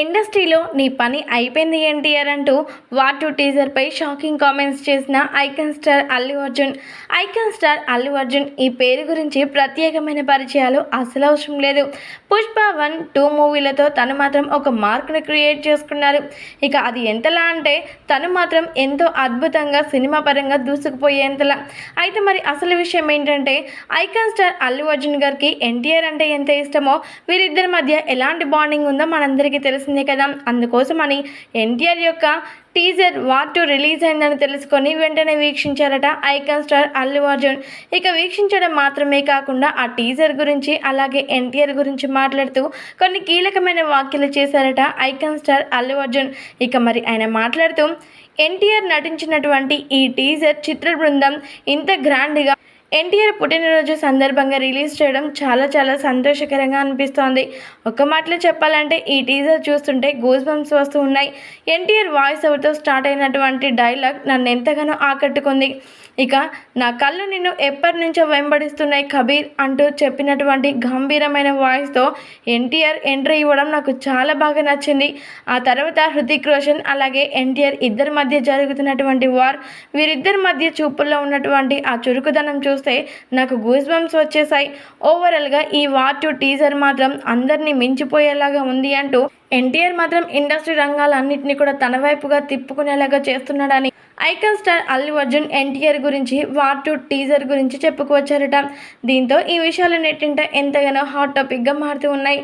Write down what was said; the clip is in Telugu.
ఇండస్ట్రీలో నీ పని అయిపోయింది ఎన్టీఆర్ అంటూ వార్ టూ టీజర్పై షాకింగ్ కామెంట్స్ చేసిన icon star Allu Arjun. Icon star Allu Arjun ఈ పేరు గురించి ప్రత్యేకమైన పరిచయాలు అసలు అవసరం లేదు. పుష్ప వన్ టూ మూవీలతో తను మాత్రం ఒక మార్క్ను క్రియేట్ చేసుకున్నారు. ఇక అది ఎంతలా అంటే తను మాత్రం ఎంతో అద్భుతంగా సినిమా పరంగా దూసుకుపోయేంతలా. అయితే మరి అసలు విషయం ఏంటంటే ఐకాన్ స్టార్ అల్లు అర్జున్ గారికి ఎన్టీఆర్ అంటే ఎంత ఇష్టమో వీరిద్దరి మధ్య ఎలాంటి బాండింగ్ ఉందో మనందరికీ తెలిసిందే కదా. అందుకోసమని ఎన్టీఆర్ యొక్క టీజర్ వార్ టూ రిలీజ్ అయిందని తెలుసుకొని వెంటనే వీక్షించారట ఐకాన్ స్టార్ అల్లు అర్జున్. ఇక వీక్షించడం మాత్రమే కాకుండా ఆ టీజర్ గురించి అలాగే ఎన్టీఆర్ గురించి మాట్లాడుతూ కొన్ని కీలకమైన వ్యాఖ్యలు చేశారట ఐకాన్ స్టార్ అల్లు అర్జున్. ఇక మరి ఆయన మాట్లాడుతూ ఎన్టీఆర్ నటించినటువంటి ఈ టీజర్ చిత్ర బృందం ఇంత గ్రాండ్గా ఎన్టీఆర్ పుట్టినరోజు సందర్భంగా రిలీజ్ చేయడం చాలా చాలా సంతోషకరంగా అనిపిస్తోంది. ఒక మాటలో చెప్పాలంటే ఈ టీజర్ చూస్తుంటే గూస్ బంప్స్ వస్తూ ఉన్నాయి. ఎన్టీఆర్ వాయిస్ ఓవర్తో స్టార్ట్ అయినటువంటి డైలాగ్ నన్ను ఎంతగానో ఆకట్టుకుంది. ఇక నా కళ్ళు నిన్ను ఎప్పటి నుంచో వెంబడిస్తున్నాయి కబీర్ అంటూ చెప్పినటువంటి గంభీరమైన వాయిస్తో ఎన్టీఆర్ ఎంట్రీ ఇవ్వడం నాకు చాలా బాగా నచ్చింది. ఆ తర్వాత హృతిక్ రోషన్ అలాగే ఎన్టీఆర్ ఇద్దరి మధ్య జరుగుతున్నటువంటి వార్ వీరిద్దరి మధ్య చూపుల్లో ఉన్నటువంటి ఆ చురుకుదనం చూస్తే నాకు గూస్ బంప్స్ వచ్చేసాయి ఓవరాల్గా ఈ వార్ టు టీజర్ మాత్రం అందరినీ మించిపోయేలాగా ఉంది అంటూ ఎన్టీఆర్ మాత్రం ఇండస్ట్రీ రంగాలన్నింటినీ కూడా తన వైపుగా తిప్పుకునేలాగా చేస్తున్నాడని ఐకాన్ స్టార్ అల్లు అర్జున్ ఎన్టీఆర్ గురించి వార్ టు టీజర్ గురించి చెప్పుకువచ్చారట దీంతో ఈ విషయాలు నెట్టింట ఎంతగానో హాట్ టాపిక్గా మారుతూ ఉన్నాయి.